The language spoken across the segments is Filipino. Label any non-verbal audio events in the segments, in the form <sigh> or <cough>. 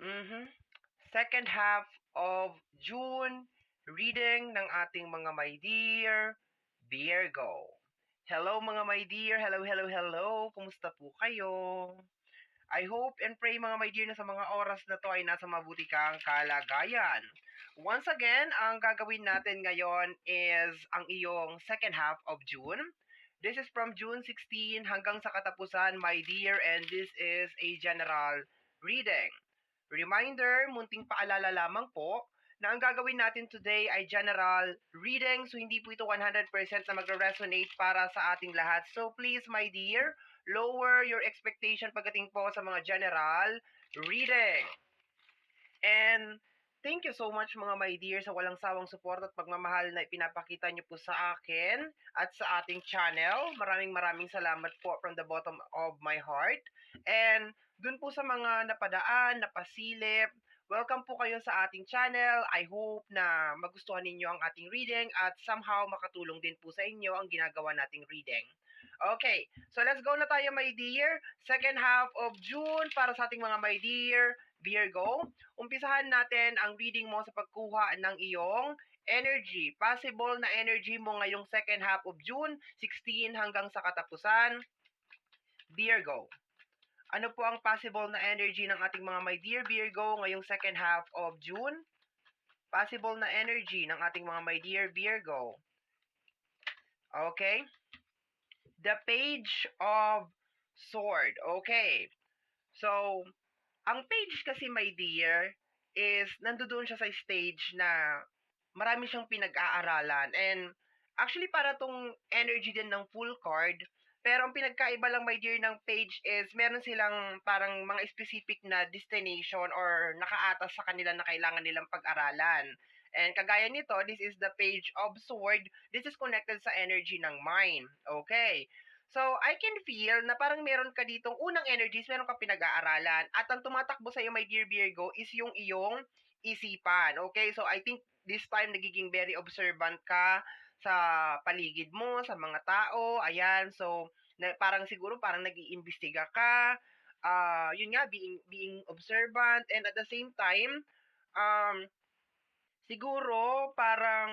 Mhm. Second half of June, reading ng ating mga my dear Virgo. Hello mga my dear, hello, hello, hello. Kumusta po kayo? I hope and pray mga my dear na sa mga oras na to ay nasa mabuti kang kalagayan. Once again, ang gagawin natin ngayon is ang iyong second half of June. This is from June 16 hanggang sa katapusan, my dear, and this is a general reading. Reminder, munting paalala lamang po na ang gagawin natin today ay general reading so hindi po ito 100% na magre-resonate para sa ating lahat. So please, my dear, lower your expectation pagdating po sa mga general reading. And thank you so much mga my dear sa walang sawang support at pagmamahal na ipinapakita niyo po sa akin at sa ating channel. Maraming maraming salamat po from the bottom of my heart. And dun po sa mga napadaan, napasilip, welcome po kayo sa ating channel. I hope na magustuhan ninyo ang ating reading at somehow makatulong din po sa inyo ang ginagawa nating reading. Okay, so let's go na tayo my dear. Second half of June para sa ating mga my dear Virgo. Umpisahan natin ang reading mo sa pagkuha ng iyong energy. Possible na energy mo ngayong second half of June, 16 hanggang sa katapusan. Virgo. Ano po ang possible na energy ng ating mga my dear Virgo ngayong second half of June? Possible na energy ng ating mga my dear Virgo. Okay? The page of sword. Okay. So, ang page kasi my dear is nandoon siya sa stage na marami siyang pinag-aaralan and actually para tong energy din ng full card pero ang pinagkaiba lang, my dear, ng page is meron silang parang mga specific na destination or nakaatas sa kanila na kailangan nilang pag-aralan. And kagaya nito, this is the page of sword. This is connected sa energy ng mind. Okay. So, I can feel na parang meron ka ditong unang energies, meron ka pinag-aaralan. At ang tumatakbo sa iyo, my dear Virgo, is yung iyong isipan. Okay? So, I think this time nagiging very observant ka sa paligid mo, sa mga tao, ayan, so, na, parang siguro parang nag-iimbestiga ka, uh, yun nga, being, being observant, and at the same time, um, siguro parang,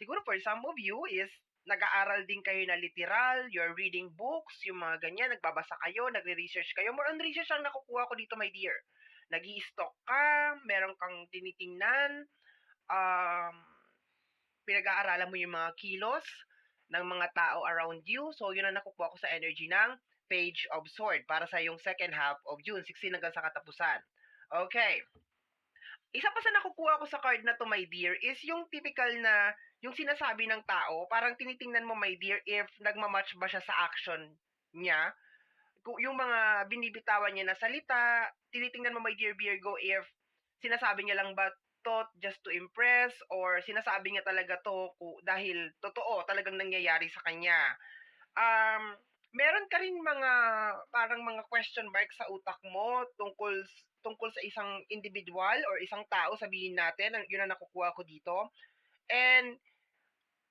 siguro for some of you is, nag-aaral din kayo na literal, you're reading books, yung mga ganyan, nagbabasa kayo, nagre-research kayo, more on research ang nakukuha ko dito, my dear. nag stock ka, meron kang tinitingnan, um, pinag-aaralan mo yung mga kilos ng mga tao around you. So, yun ang nakukuha ko sa energy ng Page of Sword para sa yung second half of June, 16 hanggang sa katapusan. Okay. Isa pa sa nakukuha ko sa card na to, my dear, is yung typical na, yung sinasabi ng tao, parang tinitingnan mo, my dear, if nagmamatch ba siya sa action niya. Yung mga binibitawan niya na salita, tinitingnan mo, my dear Virgo, if sinasabi niya lang ba thought just to impress or sinasabi niya talaga to dahil totoo talagang nangyayari sa kanya. Um, meron ka rin mga parang mga question mark sa utak mo tungkol tungkol sa isang individual or isang tao sabihin natin, yun ang nakukuha ko dito. And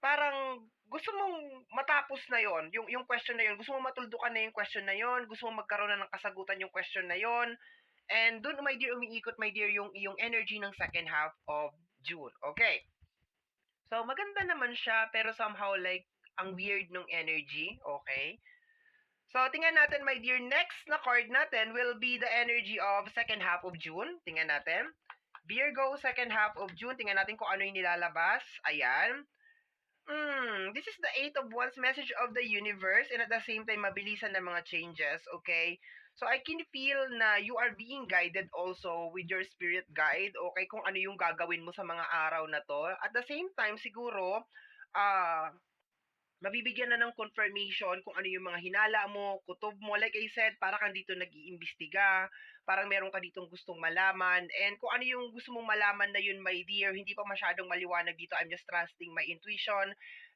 parang gusto mong matapos na yon yung yung question na yon gusto mong matuldukan na yung question na yon gusto mong magkaroon na ng kasagutan yung question na yon And doon, my dear, umiikot, my dear, yung, yung energy ng second half of June. Okay. So, maganda naman siya, pero somehow like, ang weird ng energy. Okay. So, tingnan natin, my dear, next na card natin will be the energy of second half of June. Tingnan natin. Virgo, second half of June. Tingnan natin kung ano yung nilalabas. Ayan. Hmm, this is the Eight of Wands message of the universe and at the same time, mabilisan ng mga changes, okay? So I can feel na you are being guided also with your spirit guide, okay, kung ano yung gagawin mo sa mga araw na to. At the same time, siguro, ah, uh, mabibigyan na ng confirmation kung ano yung mga hinala mo, kutob mo. Like I said, para kang dito nag-iimbestiga, parang meron ka ditong gustong malaman. And kung ano yung gusto mong malaman na yun, my dear, hindi pa masyadong maliwanag dito. I'm just trusting my intuition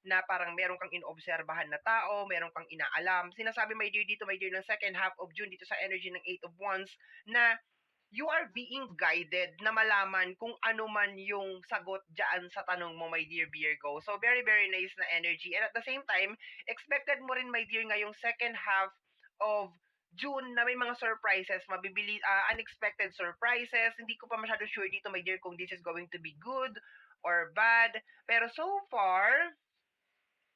na parang meron kang inobserbahan na tao, meron kang inaalam. Sinasabi, my dear, dito, my dear, ng second half of June, dito sa energy ng Eight of Wands, na you are being guided na malaman kung ano man yung sagot dyan sa tanong mo, my dear Virgo. So, very, very nice na energy. And at the same time, expected mo rin, my dear, ngayong second half of June na may mga surprises, mabibili, ah, unexpected surprises. Hindi ko pa masyado sure dito, my dear, kung this is going to be good or bad. Pero so far,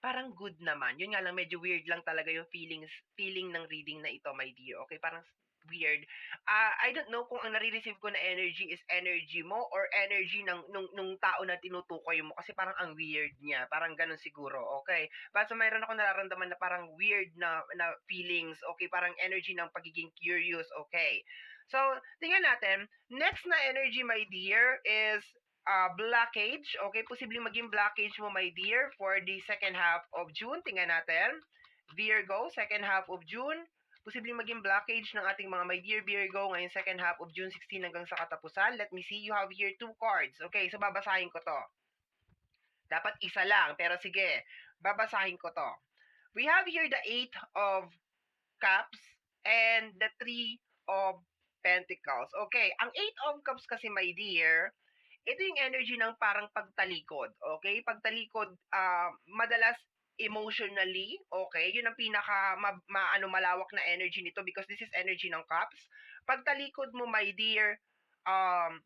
parang good naman. Yun nga lang, medyo weird lang talaga yung feelings, feeling ng reading na ito, my dear. Okay, parang weird. Ah, I don't know kung ang nare-receive ko na energy is energy mo or energy ng nung, nung tao na tinutukoy mo kasi parang ang weird niya. Parang ganun siguro. Okay. Basta mayroon ako nararamdaman na parang weird na na feelings. Okay, parang energy ng pagiging curious. Okay. So, tingnan natin. Next na energy, my dear, is uh, blockage. Okay, posibleng maging blockage mo, my dear, for the second half of June. Tingnan natin. Virgo, second half of June posibleng maging blockage ng ating mga my dear Virgo ngayong second half of June 16 hanggang sa katapusan. Let me see, you have here two cards. Okay, so babasahin ko to. Dapat isa lang, pero sige, babasahin ko to. We have here the Eight of Cups and the Three of Pentacles. Okay, ang Eight of Cups kasi, my dear, ito yung energy ng parang pagtalikod. Okay, pagtalikod, uh, madalas emotionally, okay, yun ang pinaka ma, ma, ano, malawak na energy nito because this is energy ng cups. Pagtalikod mo, my dear, um,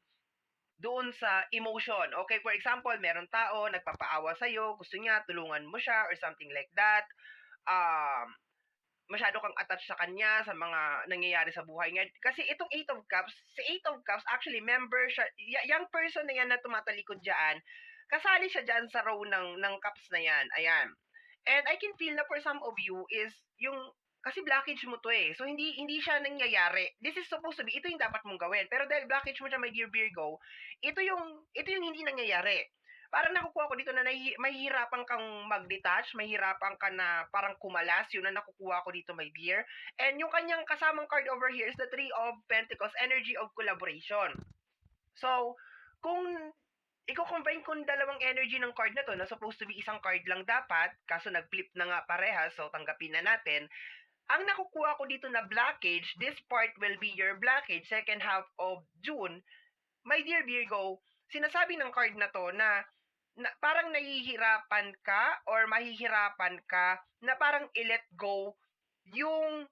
doon sa emotion. Okay, for example, meron tao, nagpapaawa sa'yo, gusto niya, tulungan mo siya, or something like that. Um, masyado kang attached sa kanya, sa mga nangyayari sa buhay niya. Kasi itong Eight of Cups, si Eight of Cups, actually, member siya, young person na yan na tumatalikod dyan, kasali siya dyan sa row ng, ng cups na yan. Ayan. And I can feel na for some of you is yung kasi blockage mo to eh. So hindi hindi siya nangyayari. This is supposed to be ito yung dapat mong gawin. Pero dahil blockage mo siya my dear Virgo, ito yung ito yung hindi nangyayari. Parang nakukuha ko dito na nahi, mahihirapan kang mag-detach, mahihirapan ka na parang kumalas, yun na nakukuha ko dito my dear. And yung kanyang kasamang card over here is the Three of Pentacles, energy of collaboration. So, kung i-combine ko dalawang energy ng card na to na supposed to be isang card lang dapat, kaso nag-flip na nga parehas, so tanggapin na natin. Ang nakukuha ko dito na blockage, this part will be your blockage, second half of June. My dear Virgo, sinasabi ng card na to na, na parang nahihirapan ka or mahihirapan ka na parang i-let go yung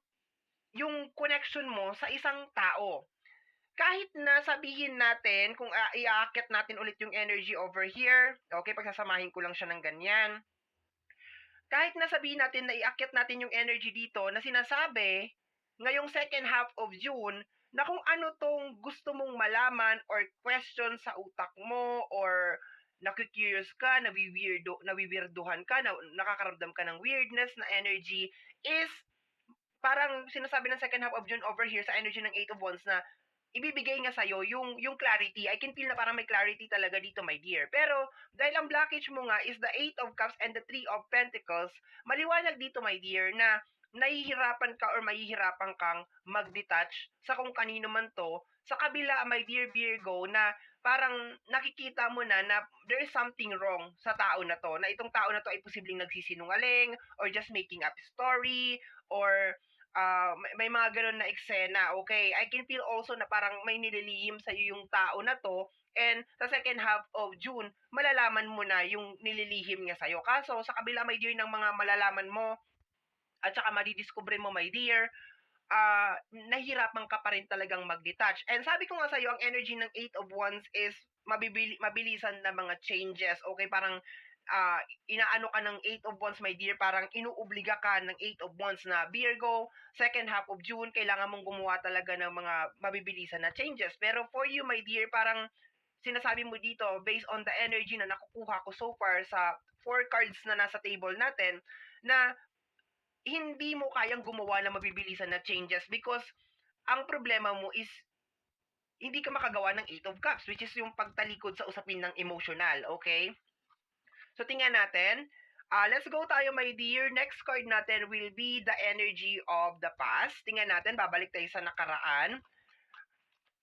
yung connection mo sa isang tao kahit na sabihin natin, kung uh, iaakit natin ulit yung energy over here, okay, pagsasamahin ko lang siya ng ganyan. Kahit na sabihin natin na iaakit natin yung energy dito na sinasabi, ngayong second half of June, na kung ano tong gusto mong malaman or question sa utak mo or nakikurious ka, nawiwirdo, nawiwirduhan ka, na, nakakaramdam ka ng weirdness na energy is parang sinasabi ng second half of June over here sa energy ng Eight of Wands na ibibigay nga sa'yo yung, yung clarity. I can feel na parang may clarity talaga dito, my dear. Pero, dahil ang blockage mo nga is the Eight of Cups and the Three of Pentacles, maliwanag dito, my dear, na nahihirapan ka or mahihirapan kang mag-detach sa kung kanino man to, sa kabila, my dear Virgo, na parang nakikita mo na na there is something wrong sa tao na to, na itong tao na to ay posibleng nagsisinungaling, or just making up story, or uh, may, may mga ganun na eksena, okay? I can feel also na parang may nililihim sa iyo yung tao na to and sa second half of June, malalaman mo na yung nililihim niya sa'yo. Kaso, sa kabila, my dear, ng mga malalaman mo at saka madidiscover mo, my dear, uh, nahirapan ka pa rin talagang mag-detach. And sabi ko nga sa'yo, ang energy ng Eight of Wands is mabibili, mabilisan na mga changes. Okay, parang uh, inaano ka ng 8 of Wands, my dear, parang inuobliga ka ng 8 of Wands na Virgo, second half of June, kailangan mong gumawa talaga ng mga mabibilisan na changes. Pero for you, my dear, parang sinasabi mo dito, based on the energy na nakukuha ko so far sa four cards na nasa table natin, na hindi mo kayang gumawa ng mabibilisan na changes because ang problema mo is hindi ka makagawa ng 8 of cups which is yung pagtalikod sa usapin ng emotional, okay? So, tingnan natin. Uh, let's go tayo, my dear. Next card natin will be the energy of the past. Tingnan natin, babalik tayo sa nakaraan.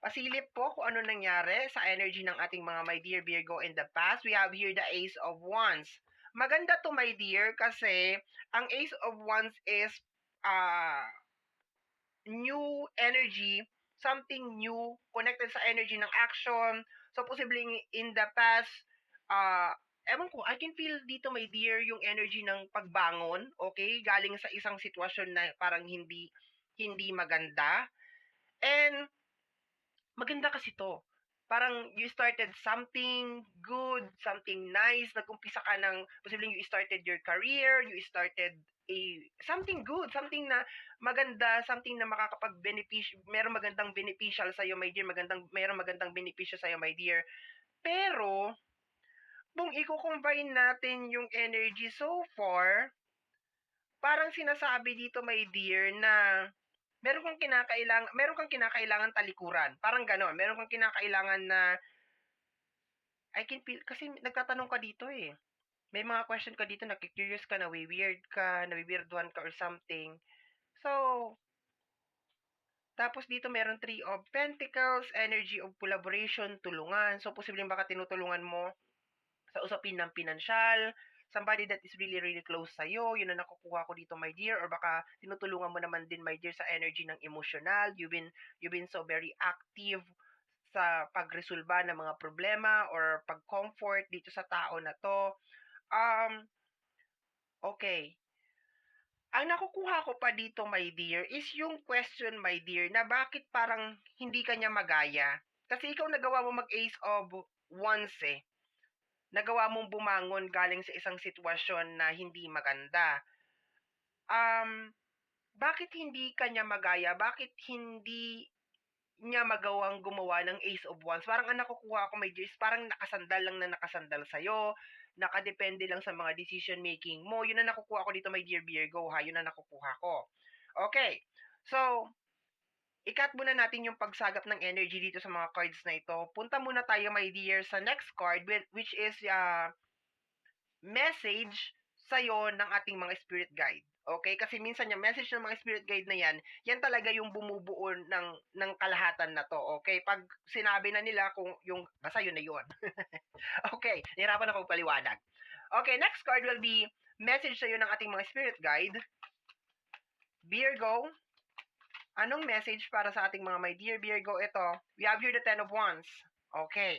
Pasilip po kung ano nangyari sa energy ng ating mga my dear Virgo in the past. We have here the Ace of Wands. Maganda to my dear kasi ang Ace of Wands is uh, new energy, something new, connected sa energy ng action. So, possibly in the past, uh, ewan ko, I can feel dito, my dear, yung energy ng pagbangon, okay? Galing sa isang sitwasyon na parang hindi hindi maganda. And maganda kasi to. Parang you started something good, something nice, nag-umpisa ka ng, posibleng you started your career, you started a, something good, something na maganda, something na makakapag-beneficial, meron magandang beneficial sa'yo, my dear, magandang, meron magandang benepisyo sa'yo, my dear. Pero, kung i-combine natin yung energy so far, parang sinasabi dito, my dear, na meron kang kinakailangan, meron kang kinakailangan talikuran. Parang gano'n. Meron kang kinakailangan na I can feel kasi nagtatanong ka dito eh. May mga question ka dito, nakikurious ka, nawi-weird ka, nawi-weirdwan ka or something. So, tapos dito meron three of pentacles, energy of collaboration, tulungan. So, posibleng baka tinutulungan mo sa usapin ng pinansyal, somebody that is really, really close sa'yo, yun ang nakukuha ko dito, my dear, or baka tinutulungan mo naman din, my dear, sa energy ng emotional, you've been, you've been so very active sa pagresolba ng mga problema or pag-comfort dito sa tao na to. Um, okay. Ang nakukuha ko pa dito, my dear, is yung question, my dear, na bakit parang hindi kanya magaya. Kasi ikaw nagawa mo mag-ace of wands eh nagawa mong bumangon galing sa isang sitwasyon na hindi maganda. Um, bakit hindi kanya magaya? Bakit hindi niya magawang gumawa ng Ace of Wands? Parang ang nakukuha ko, may Diyos, parang nakasandal lang na nakasandal sa'yo, nakadepende lang sa mga decision making mo. Yun ang nakukuha ko dito, my dear Virgo, ha? Yun ang nakukuha ko. Okay. So, ikat muna natin yung pagsagap ng energy dito sa mga cards na ito. Punta muna tayo, my dear, sa next card, which is uh, message sa'yo ng ating mga spirit guide. Okay? Kasi minsan yung message ng mga spirit guide na yan, yan talaga yung bumubuo ng, ng kalahatan na to. Okay? Pag sinabi na nila kung yung, basta yun na yun. <laughs> okay. Nahirapan ako paliwanag. Okay, next card will be message sa'yo ng ating mga spirit guide. Virgo, Anong message para sa ating mga my dear Virgo? Ito, we have here the Ten of Wands. Okay.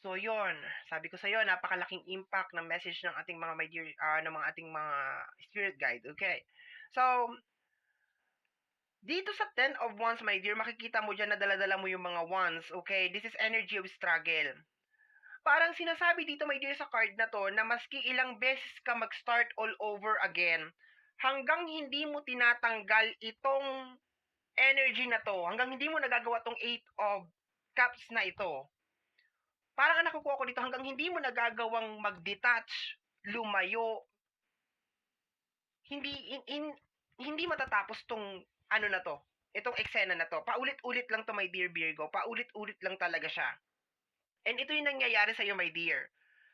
So, yon Sabi ko sa iyo, napakalaking impact ng message ng ating mga my dear, uh, ng mga ating mga spirit guide. Okay. So, dito sa Ten of Wands, my dear, makikita mo dyan na daladala mo yung mga wands. Okay? This is energy of struggle. Parang sinasabi dito, my dear, sa card na to, na maski ilang beses ka mag-start all over again, hanggang hindi mo tinatanggal itong energy na to, hanggang hindi mo nagagawa tong 8 of cups na ito, parang ang nakukuha ko dito, hanggang hindi mo nagagawang mag-detach, lumayo, hindi, in, in, hindi matatapos tong ano na to, itong eksena na to. Paulit-ulit lang to, my dear Virgo. Paulit-ulit lang talaga siya. And ito yung nangyayari sa'yo, my dear.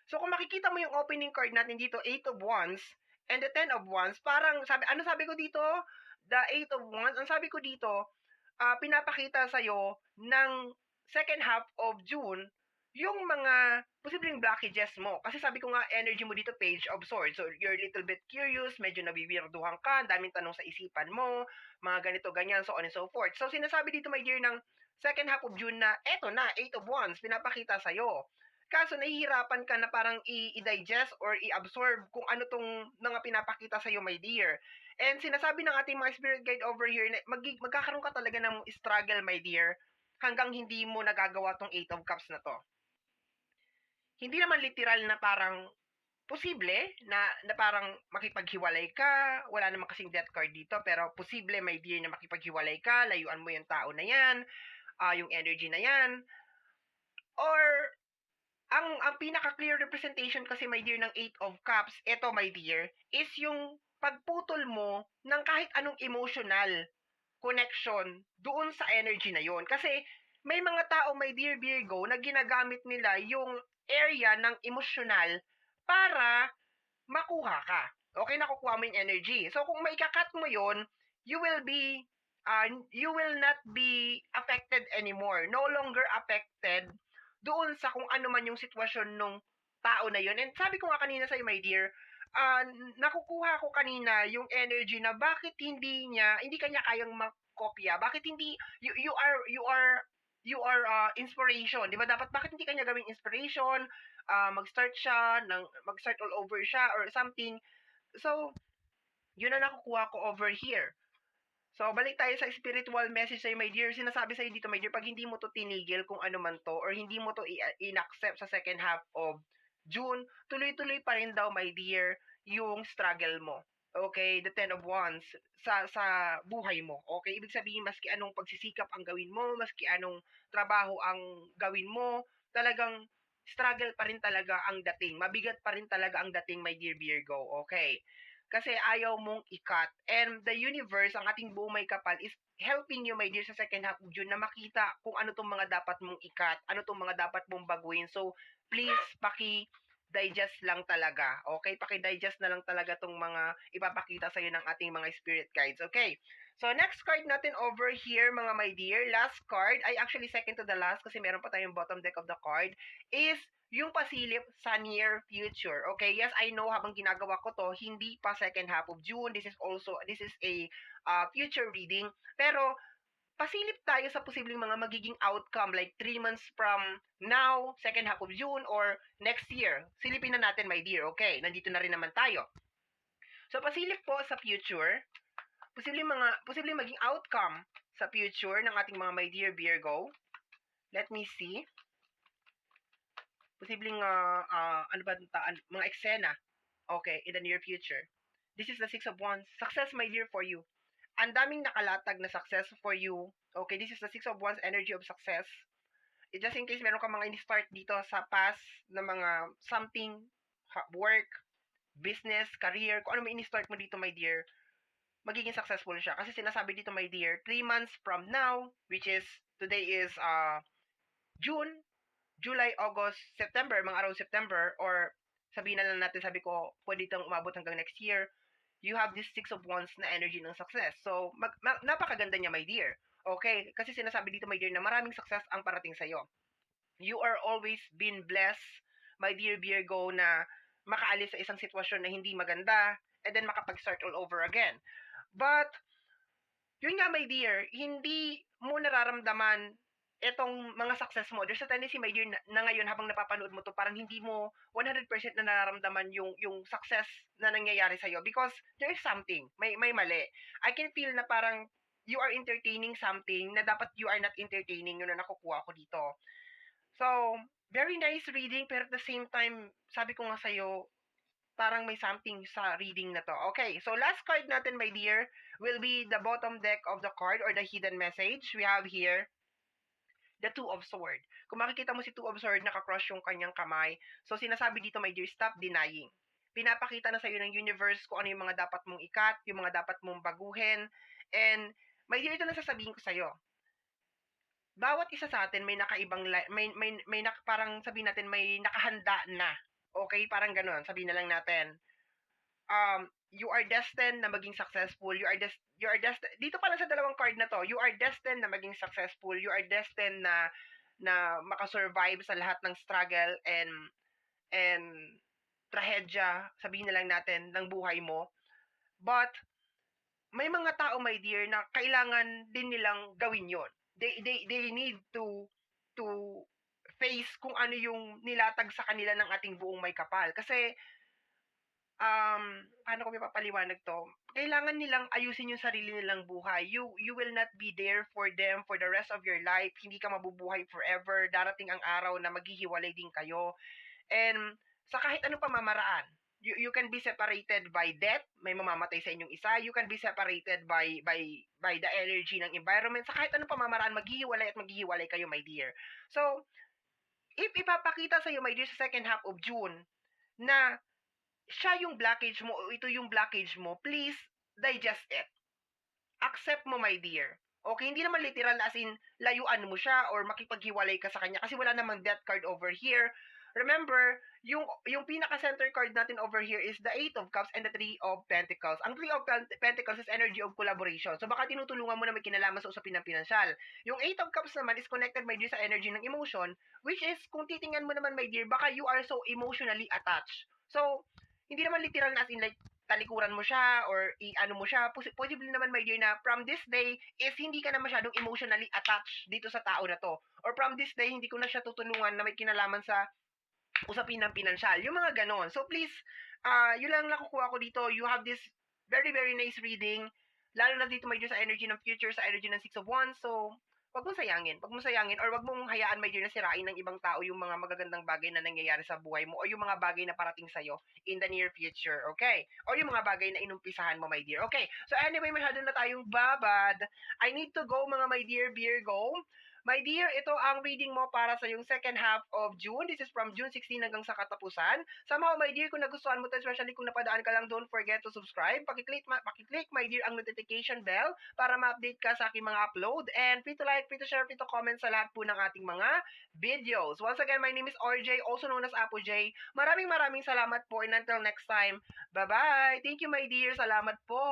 So, kung makikita mo yung opening card natin dito, 8 of Wands, And the Ten of Wands, parang sabi, ano sabi ko dito? The Eight of Wands, ang sabi ko dito, uh, pinapakita sa'yo ng second half of June yung mga posibleng blockages mo. Kasi sabi ko nga, energy mo dito, page of swords. So, you're a little bit curious, medyo nabibirduhan ka, daming tanong sa isipan mo, mga ganito, ganyan, so on and so forth. So, sinasabi dito, my dear, ng second half of June na, eto na, eight of wands, pinapakita sa'yo. Kaso nahihirapan ka na parang i-digest or i-absorb kung ano tong mga pinapakita sa iyo, my dear. And sinasabi ng ating mga spirit guide over here na mag magkakaroon ka talaga ng struggle, my dear, hanggang hindi mo nagagawa tong 8 of cups na to. Hindi naman literal na parang posible na, na parang makipaghiwalay ka, wala naman kasing death card dito, pero posible, my dear, na makipaghiwalay ka, layuan mo yung tao na yan, uh, yung energy na yan, or ang ang pinaka-clear representation kasi my dear ng Eight of Cups, eto my dear, is yung pagputol mo ng kahit anong emotional connection doon sa energy na yon. Kasi may mga tao, my dear Virgo, na ginagamit nila yung area ng emotional para makuha ka. Okay, nakukuha mo yung energy. So, kung maikakat mo yon, you will be, uh, you will not be affected anymore. No longer affected doon sa kung ano man yung sitwasyon nung tao na yun. And sabi ko nga kanina sa my dear, uh, nakukuha ko kanina yung energy na bakit hindi niya, hindi kanya kayang makopya. Bakit hindi, you, you are, you are, you are uh, inspiration. Di ba? Dapat, bakit hindi kanya gawing inspiration? Uh, mag-start siya, ng, mag-start all over siya or something. So, yun na nakukuha ko over here. So, balik tayo sa spiritual message sa'yo, my dear. Sinasabi sa'yo dito, my dear, pag hindi mo to tinigil kung ano man to, or hindi mo to i- in-accept sa second half of June, tuloy-tuloy pa rin daw, my dear, yung struggle mo. Okay, the Ten of Wands sa sa buhay mo. Okay, ibig sabihin maski anong pagsisikap ang gawin mo, maski anong trabaho ang gawin mo, talagang struggle pa rin talaga ang dating. Mabigat pa rin talaga ang dating, my dear Virgo. Okay. Kasi ayaw mong ikat. And the universe, ang ating buong may kapal, is helping you, my dear, sa second half of June na makita kung ano tong mga dapat mong ikat, ano tong mga dapat mong baguhin. So, please, paki digest lang talaga. Okay? Paki-digest na lang talaga tong mga ipapakita sa'yo ng ating mga spirit guides. Okay? So, next card natin over here, mga my dear, last card, ay actually second to the last kasi meron pa tayong bottom deck of the card, is yung pasilip sa near future. Okay, yes, I know habang ginagawa ko to, hindi pa second half of June. This is also, this is a uh, future reading. Pero, pasilip tayo sa posibleng mga magiging outcome like 3 months from now, second half of June, or next year. Silipin na natin, my dear. Okay, nandito na rin naman tayo. So, pasilip po sa future, posibleng mga, posibleng maging outcome sa future ng ating mga my dear Virgo. Let me see posibleng ah, ah, ano ba ta, an- mga eksena okay in the near future. This is the six of wands. Success my dear for you. Ang daming nakalatag na success for you okay? This is the six of wands energy of success. It just in case meron ka mga in-start dito sa past na mga something work business career kung ano may in-start mo dito my dear magiging successful siya. Kasi sinasabi dito my dear 3 months from now which is today is uh June July, August, September, mga araw September, or sabihin na lang natin, sabi ko, pwede itong umabot hanggang next year, you have this Six of Wands na energy ng success. So, mag, ma- napakaganda niya, my dear. Okay? Kasi sinasabi dito, my dear, na maraming success ang parating sa'yo. You are always been blessed, my dear Virgo, na makaalis sa isang sitwasyon na hindi maganda, and then makapag-start all over again. But, yun nga, my dear, hindi mo nararamdaman etong mga success mo, there's a tendency, dear, na, na ngayon habang napapanood mo to, parang hindi mo 100% na nararamdaman yung yung success na nangyayari sa'yo because there is something, may, may mali. I can feel na parang you are entertaining something na dapat you are not entertaining yun na nakukuha ko dito. So, very nice reading, pero at the same time, sabi ko nga sa'yo, parang may something sa reading na to. Okay, so last card natin, my dear, will be the bottom deck of the card or the hidden message. We have here, the Two of Sword. Kung makikita mo si Two of Sword, nakakross yung kanyang kamay. So, sinasabi dito, my dear, stop denying. Pinapakita na sa'yo ng universe kung ano yung mga dapat mong ikat, yung mga dapat mong baguhin. And, my dear, ito na sasabihin ko sa'yo. Bawat isa sa atin may nakaibang, may, may, may nak, parang sabihin natin, may nakahanda na. Okay? Parang ganun. Sabihin na lang natin. Um, you are destined na maging successful. You are des- you are destined. Dito pa lang sa dalawang card na to, you are destined na maging successful. You are destined na na makasurvive sa lahat ng struggle and and trahedya, sabihin na lang natin, ng buhay mo. But, may mga tao, my dear, na kailangan din nilang gawin yon. They, they, they need to to face kung ano yung nilatag sa kanila ng ating buong may kapal. Kasi, um, paano ko mapapaliwanag to? Kailangan nilang ayusin yung sarili nilang buhay. You, you will not be there for them for the rest of your life. Hindi ka mabubuhay forever. Darating ang araw na maghihiwalay din kayo. And sa kahit anong pamamaraan, you, you can be separated by death, may mamamatay sa inyong isa. You can be separated by by by the energy ng environment. Sa kahit anong pamamaraan, maghihiwalay at maghihiwalay kayo, my dear. So, if ipapakita sa iyo, my dear, sa second half of June, na siya yung blockage mo o ito yung blockage mo, please digest it. Accept mo, my dear. Okay, hindi naman literal na as in layuan mo siya or makipaghiwalay ka sa kanya kasi wala namang death card over here. Remember, yung yung pinaka-center card natin over here is the Eight of Cups and the Three of Pentacles. Ang Three of Pen- Pentacles is energy of collaboration. So baka tinutulungan mo na may kinalaman sa usapin ng pinansyal. Yung Eight of Cups naman is connected, my dear, sa energy ng emotion, which is, kung titingnan mo naman, my dear, baka you are so emotionally attached. So, hindi naman literal na as in like, talikuran mo siya or i-ano mo siya. Pos- Possibly naman, my dear, na from this day is hindi ka na masyadong emotionally attached dito sa tao na to. Or from this day, hindi ko na siya tutulungan na may kinalaman sa usapin ng pinansyal. Yung mga ganon. So please, uh, yun lang nakukuha ko dito. You have this very, very nice reading. Lalo na dito, my dear, sa energy ng future, sa energy ng Six of Wands. So, wag mong sayangin. Wag mong sayangin or wag mong hayaan, dear, na sirain ng ibang tao yung mga magagandang bagay na nangyayari sa buhay mo o yung mga bagay na parating sa'yo in the near future, okay? Or yung mga bagay na inumpisahan mo, my dear, okay? So anyway, masyado na tayong babad. I need to go, mga my dear Virgo. My dear, ito ang reading mo para sa yung second half of June. This is from June 16 hanggang sa katapusan. Somehow, my dear, kung nagustuhan mo to, especially kung napadaan ka lang, don't forget to subscribe. Pakiclick, ma- pakiclick, my dear, ang notification bell para ma-update ka sa aking mga upload. And free to like, free to share, free to comment sa lahat po ng ating mga videos. Once again, my name is RJ, also known as Apo J. Maraming maraming salamat po and until next time, bye-bye. Thank you, my dear. Salamat po.